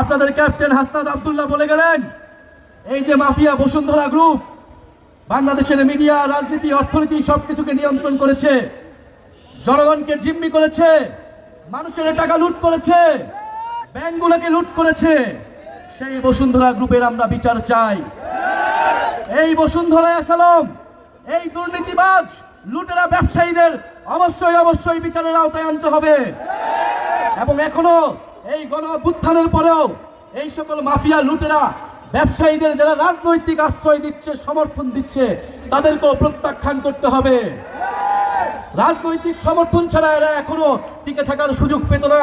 আপনাদের ক্যাপ্টেন হাসনাদ আব্দুল্লাহ বলে গেলেন, এই যে মাফিয়া বসুন্ধরা গ্রুপ, বাংলাদেশের মিডিয়া, রাজনীতি, অর্থনীতি সবকিছুকে নিয়ন্ত্রণ করেছে, জনগণকে জিম্মি করেছে, মানুষের টাকা লুট করেছে, ব্যাংকগুলোকে লুট করেছে, সেই বসুন্ধরা গ্রুপের আমরা বিচার চাই। এই বসুন্ধরা আসালম এই দুর্নীতিবাজ, লুটেরা ব্যবসায়ীদের অবশ্যই অবশ্যই বিচারের আওতায় আনতে হবে। এবং এখনও এই গণ পরেও এই সকল মাফিয়া লুটেরা, ব্যবসায়ীদের যারা রাজনৈতিক আশ্রয় দিচ্ছে, সমর্থন দিচ্ছে, তাদেরকেও প্রত্যাখ্যান করতে হবে। রাজনৈতিক সমর্থন ছাড়া এরা এখনও টিকে থাকার সুযোগ পেত না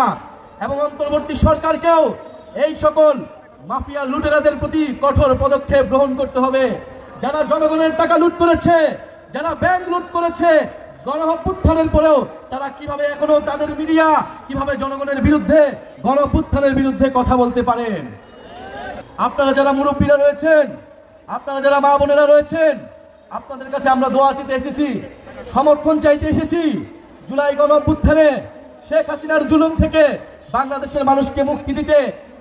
এবং অন্তর্বর্তী সরকারকেও এই সকল মাফিয়া লুটেরাদের প্রতি কঠোর পদক্ষেপ গ্রহণ করতে হবে। যারা জনগণের টাকা লুট করেছে, যারা ব্যাংক লুট করেছে গণঅভ্যুত্থানের পরেও তারা কীভাবে এখনও তাদের মিডিয়া, কীভাবে জনগণের বিরুদ্ধে গণঅভ্যুত্থানের বিরুদ্ধে কথা বলতে পারেন? আপনারা যারা মুরব্বীরা রয়েছেন, আপনারা যারা মা বোনেরা রয়েছেন, আপনাদের কাছে আমরা দোয়া চিতে এসেছি, সমর্থন চাইতে এসেছি, জুলাই গণ অভ্যুত্থানে শেখ হাসিনার জুলুম থেকে বাংলাদেশের মানুষকে মুক্তি দিতে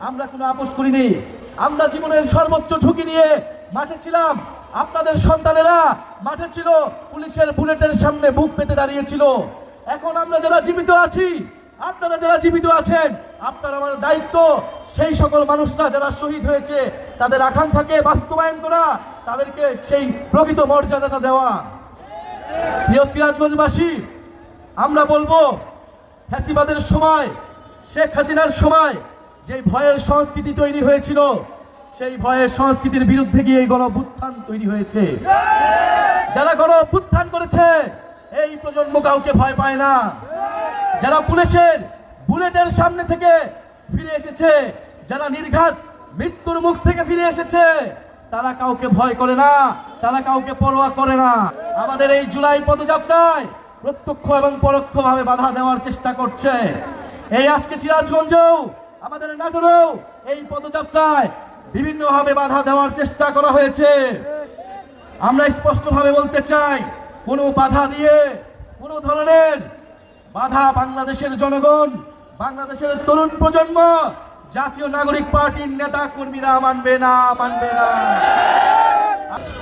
আমরা কোনো আপোষ করিনি। আমরা জীবনের সর্বোচ্চ ঝুঁকি নিয়ে মাঠে ছিলাম। আপনাদের সন্তানেরা মাঠে ছিল, পুলিশের বুলেটের সামনে বুক পেতে দাঁড়িয়েছিল। এখন আমরা যারা জীবিত আছি, আপনারা যারা জীবিত আছেন, আপনার আমার দায়িত্ব। সেই সকল মানুষরা যারা শহীদ হয়েছে, তাদের আকাঙ্ক্ষাকে বাস্তবায়ন করা, তাদেরকে সেই প্রকৃত মর্যাদাটা দেওয়া। প্রিয় সিরাজগঞ্জবাসী, আমরা বলব, ফ্যাসিবাদের সময়, শেখ হাসিনার সময় যে ভয়ের সংস্কৃতি তৈরি হয়েছিল সেই ভয়ের সংস্কৃতির বিরুদ্ধে গিয়ে এই গণভুত্থান তৈরি হয়েছে। যারা গণভুত্থান করেছে, এই প্রজন্ম কাউকে ভয় পায় না। যারা পুলিশের বুলেটের সামনে থেকে ফিরে এসেছে, যারা নির্ঘাত মৃত্যুর মুখ থেকে ফিরে এসেছে, তারা কাউকে ভয় করে না, তারা কাউকে পরোয়া করে না। আমাদের এই জুলাই পদযাত্রায় প্রত্যক্ষ এবং পরোক্ষভাবে বাধা দেওয়ার চেষ্টা করছে। এই আজকে সিরাজগঞ্জেও, আমাদের নাটোরেও এই পদযাত্রায় বিভিন্নভাবে বাধা দেওয়ার চেষ্টা করা হয়েছে। আমরা স্পষ্টভাবে বলতে চাই, কোনো বাধা দিয়ে কোনো ধরনের বাধা বাংলাদেশের জনগণ, বাংলাদেশের তরুণ প্রজন্ম, জাতীয় নাগরিক পার্টির নেতা কর্মীরা মানবে না মানবে না।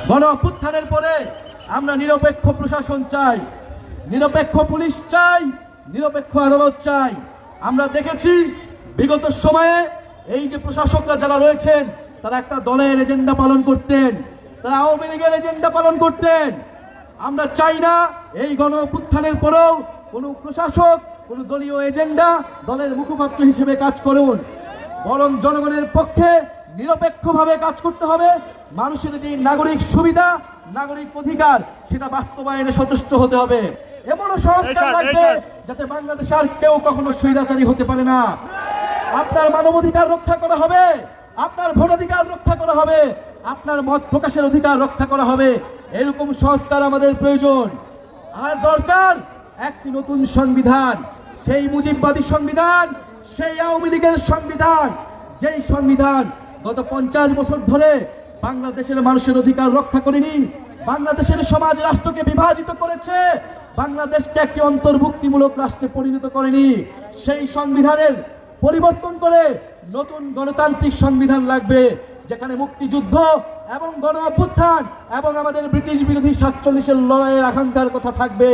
গণ অভ্যুত্থানের পরে আমরা নিরপেক্ষ প্রশাসন চাই, নিরপেক্ষ পুলিশ চাই, নিরপেক্ষ আদালত চাই। আমরা দেখেছি, বিগত সময়ে এই যে প্রশাসকরা যারা রয়েছেন তারা একটা দলের এজেন্ডা পালন করতেন তারা আওয়ামী লীগের এজেন্ডা পালন করতেন। আমরা চাই না এই গণ অভ্যুত্থানের পরেও কোনো প্রশাসক কোনো দলীয় এজেন্ডা দলের মুখপাত্র হিসেবে কাজ করুন। বরং জনগণের পক্ষে নিরপেক্ষভাবে কাজ করতে হবে। মানুষের যে নাগরিক সুবিধা নাগরিক অধিকার সেটা বাস্তবায়নে সচেষ্ট হতে হবে। এমনও সংস্কার লাগবে যাতে বাংলাদেশ আর কেউ কখনো স্বৈরাচারী হতে পারে না। আপনার মানবাধিকার রক্ষা করা হবে। আপনার ভোটাধিকার রক্ষা করা হবে। আপনার মত প্রকাশের অধিকার রক্ষা করা হবে। এরকম সংস্কার আমাদের প্রয়োজন। আর দরকার একটি নতুন সংবিধান। সেই মুজিববাদী সংবিধান, সেই আওয়ামী লীগের সংবিধান। যেই সংবিধান গত পঞ্চাশ বছর ধরে বাংলাদেশের মানুষের অধিকার রক্ষা করেনি, বাংলাদেশের সমাজ রাষ্ট্রকে বিভাজিত করেছে, বাংলাদেশকে একটি অন্তর্ভুক্তিমূলক রাষ্ট্রে পরিণত করেনি। সেই সংবিধানের পরিবর্তন করে নতুন গণতান্ত্রিক সংবিধান লাগবে, যেখানে মুক্তিযুদ্ধ এবং গণ অভ্যুত্থান এবং আমাদের ব্রিটিশ বিরোধী সাতচল্লিশের লড়াইয়ের আকাঙ্ক্ষার কথা থাকবে।